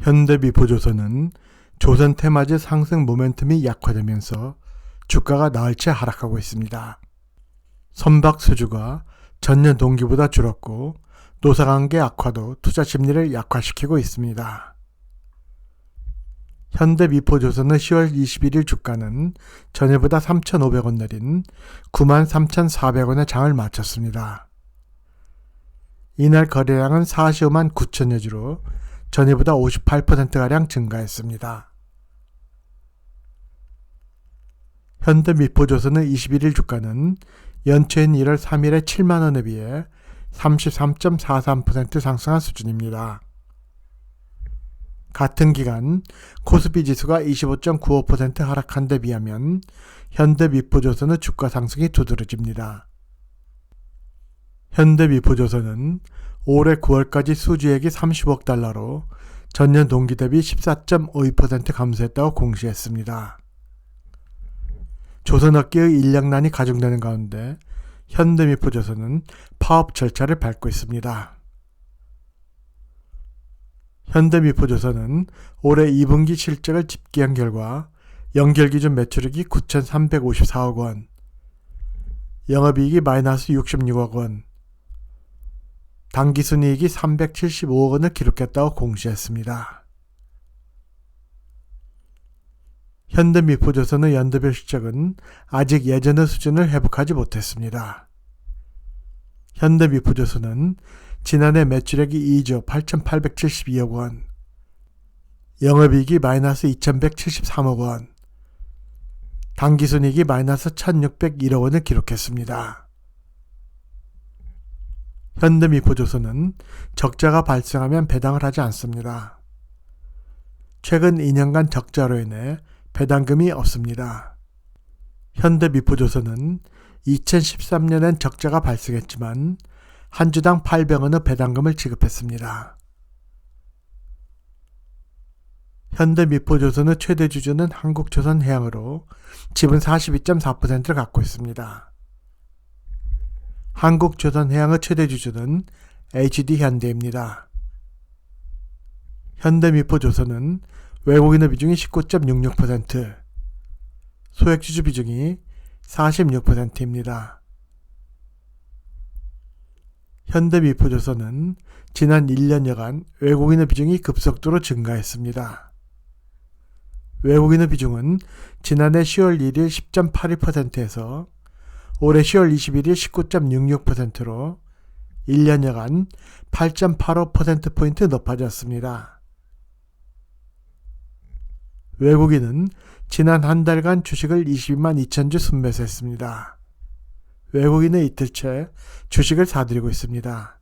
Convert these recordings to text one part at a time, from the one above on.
현대미포조선은 조선 테마즈 상승 모멘텀이 약화되면서 주가가 나흘째 하락하고 있습니다. 선박 수주가 전년 동기보다 줄었고 노사관계 악화도 투자 심리를 약화시키고 있습니다. 현대미포조선의 10월 21일 주가는 전일보다 3,500원 내린 93,400원의 장을 마쳤습니다. 이날 거래량은 45만 9천여 주로 전일보다 58%가량 증가했습니다. 현대 미포조선의 21일 주가는 연초인 1월 3일의 7만원에 비해 33.43% 상승한 수준입니다. 같은 기간 코스피 지수가 25.95% 하락한 데 비하면 현대 미포조선의 주가 상승이 두드러집니다. 현대 미포조선은 올해 9월까지 수주액이 30억 달러로 전년 동기 대비 14.52% 감소했다고 공시했습니다. 조선업계의 인력난이 가중되는 가운데 현대미포조선은 파업 절차를 밟고 있습니다. 현대미포조선은 올해 2분기 실적을 집계한 결과 연결기준 매출액이 9,354억 원, 영업이익이 마이너스 66억 원, 당기순이익이 375억 원을 기록했다고 공시했습니다. 현대미포조선의 연도별 실적은 아직 예전의 수준을 회복하지 못했습니다. 현대미포조선은 지난해 매출액이 2조 8,872억 원, 영업이익이 마이너스 2,173억 원, 당기순이익이 마이너스 1,601억 원을 기록했습니다. 현대미포조선은 적자가 발생하면 배당을 하지 않습니다. 최근 2년간 적자로 인해 배당금이 없습니다. 현대미포조선은 2013년엔 적자가 발생했지만 한 주당 800원의 배당금을 지급했습니다. 현대미포조선의 최대 주주는 한국조선해양으로 지분 42.4%를 갖고 있습니다. 한국조선해양의 최대 주주는 HD현대입니다. 현대미포조선은 외국인의 비중이 19.66%, 소액주주 비중이 46%입니다. 현대미포조선은 지난 1년여간 외국인의 비중이 급속도로 증가했습니다. 외국인의 비중은 지난해 10월 1일 10.82%에서 올해 10월 21일 19.66%로 1년여간 8.85%포인트 높아졌습니다. 외국인은 지난 한 달간 주식을 22만 2천 주 순매수했습니다. 외국인의 이틀째 주식을 사들이고 있습니다.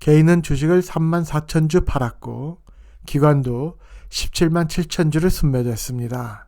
개인은 주식을 3만 4천 주 팔았고 기관도 17만 7천 주를 순매도했습니다.